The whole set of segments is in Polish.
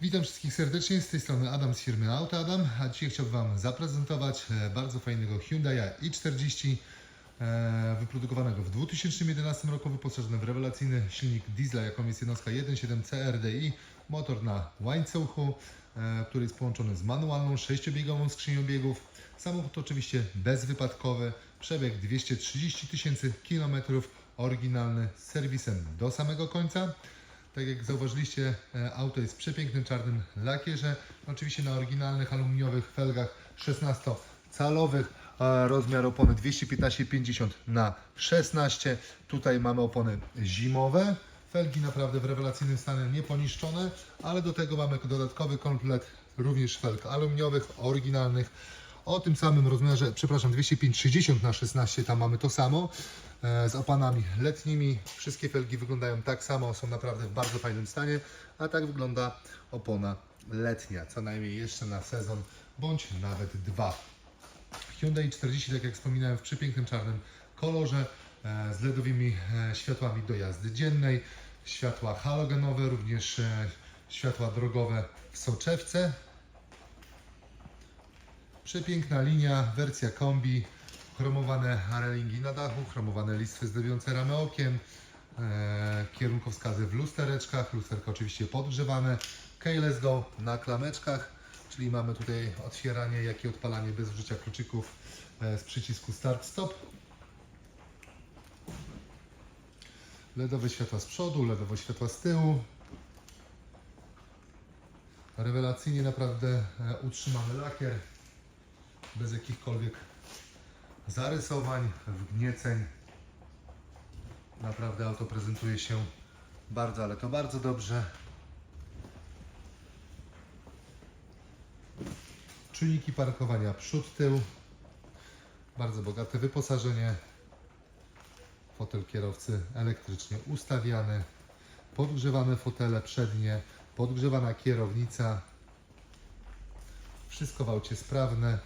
Witam wszystkich serdecznie, z tej strony Adam z firmy Auto Adam, a dzisiaj chciałbym Wam zaprezentować e, bardzo fajnego Hyundai i40 e, wyprodukowanego w 2011 roku, wyposażony w rewelacyjny silnik diesla, jaką jest jednostka 1.7 CRDI, motor na łańcuchu, e, który jest połączony z manualną 6-biegową skrzynią biegów. Samochód oczywiście bezwypadkowy, przebieg 230 tysięcy kilometrów, oryginalny z serwisem do samego końca. Tak jak zauważyliście, e, auto jest w przepięknym czarnym lakierze. Oczywiście na oryginalnych aluminiowych felgach 16-calowych. e, Rozmiar opony 215-50 na 16. Tutaj mamy opony zimowe. Felgi naprawdę w rewelacyjnym stanie, nieponiszczone, ale do tego mamy dodatkowy komplet również felg aluminiowych, oryginalnych. O tym samym rozmiarze, przepraszam, 205-60 na 16, tam mamy to samo e, z opanami letnimi. Wszystkie felgi wyglądają tak samo, są naprawdę w bardzo fajnym stanie, a tak wygląda opona letnia, co najmniej jeszcze na sezon bądź nawet dwa. Hyundai 40, tak jak wspominałem, w przepięknym czarnym kolorze e, z LEDowymi e, światłami do jazdy dziennej, światła halogenowe, również światła drogowe w soczewce. Przepiękna linia, wersja kombi, chromowane relingi na dachu, chromowane listwy zdobiące ramy okien, e, kierunkowskazy w lustereczkach, lusterka oczywiście podgrzewane, keyless go na klameczkach, czyli mamy tutaj otwieranie, jak i odpalanie bez użycia kluczyków e, z przycisku start stop. LEDowe światła z przodu, LEDowe światła z tyłu. Rewelacyjnie naprawdę e, utrzymany lakier bez jakichkolwiek zarysowań, wgnieceń. Naprawdę auto prezentuje się bardzo, ale to bardzo dobrze. Czujniki parkowania przód, tył. Bardzo bogate wyposażenie. Fotel kierowcy elektrycznie ustawiany. Podgrzewane fotele przednie. Podgrzewana kierownica. Wszystko w aucie sprawne.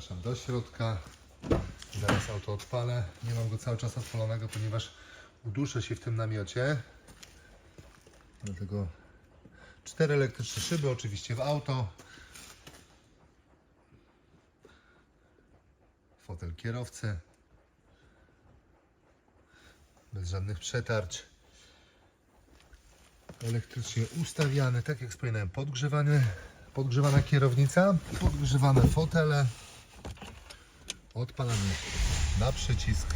Zapraszam do środka. Zaraz auto odpalę. Nie mam go cały czas odpalonego, ponieważ uduszę się w tym namiocie. Dlatego cztery elektryczne szyby oczywiście w auto. Fotel kierowcy. Bez żadnych przetarć. Elektrycznie ustawiany, tak jak wspominałem, podgrzewany, podgrzewana kierownica, podgrzewane fotele. Odpalamy na przycisk.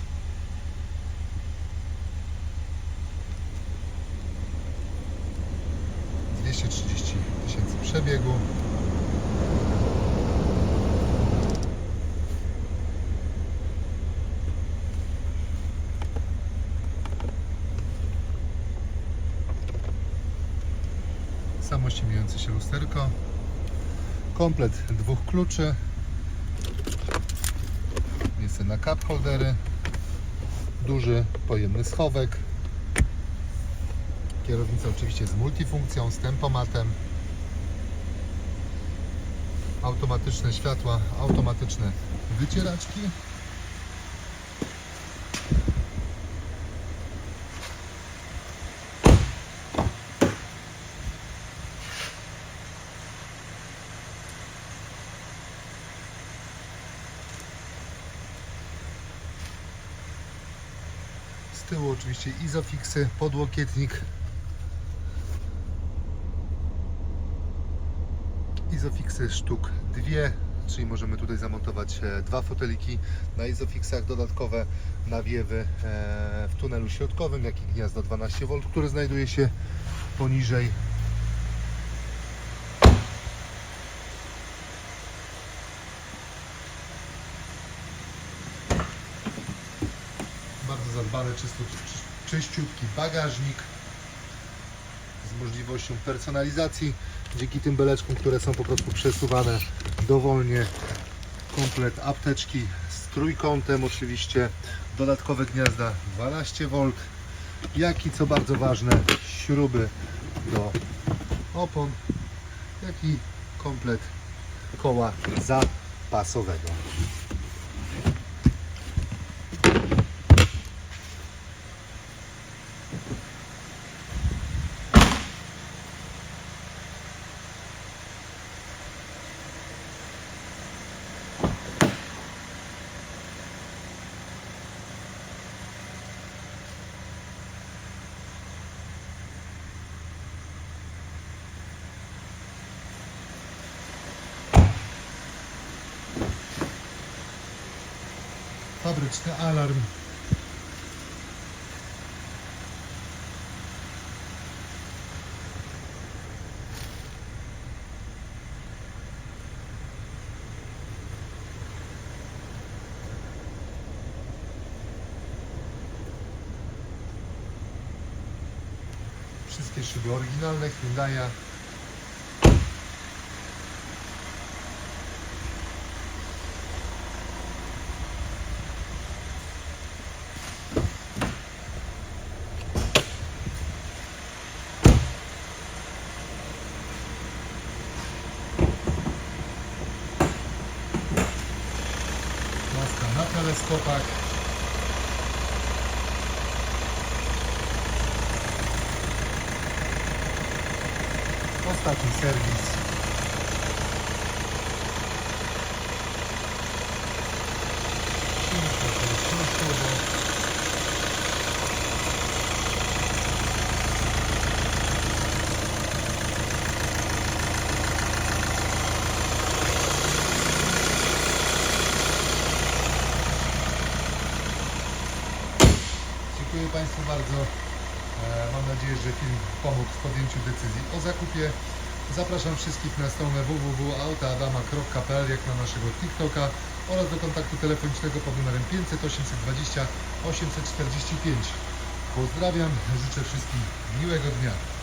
Dwieście trzydzieści tysięcy przebiegu. Samościemiające się lusterko. Komplet dwóch kluczy. Miejsce na cup holdery. Duży, pojemny schowek. Kierownica oczywiście z multifunkcją, z tempomatem. Automatyczne światła, automatyczne wycieraczki. Tyłu oczywiście izofixy, podłokietnik. Izofixy sztuk dwie, czyli możemy tutaj zamontować e, dwa foteliki na izofixach, dodatkowe nawiewy e, w tunelu środkowym, jak i gniazdo 12V, które znajduje się poniżej bardzo zadbany, czysto, czy, czyściutki bagażnik z możliwością personalizacji dzięki tym beleczkom, które są po prostu przesuwane dowolnie. Komplet apteczki z trójkątem oczywiście, dodatkowe gniazda 12V, jak i co bardzo ważne, śruby do opon, jak i komplet koła zapasowego. Fabryczny alarm. Wszystkie szyby oryginalne Hyundai'a. Na teleskopach. Ostatni serwis. Silnik okolicznościowo. Dziękuję Państwu bardzo. E, Mam nadzieję, że film pomógł w podjęciu decyzji o zakupie. Zapraszam wszystkich na stronę www.autaadama.pl jak na naszego TikToka oraz do kontaktu telefonicznego pod numerem 500 820 845. Pozdrawiam, życzę wszystkim miłego dnia.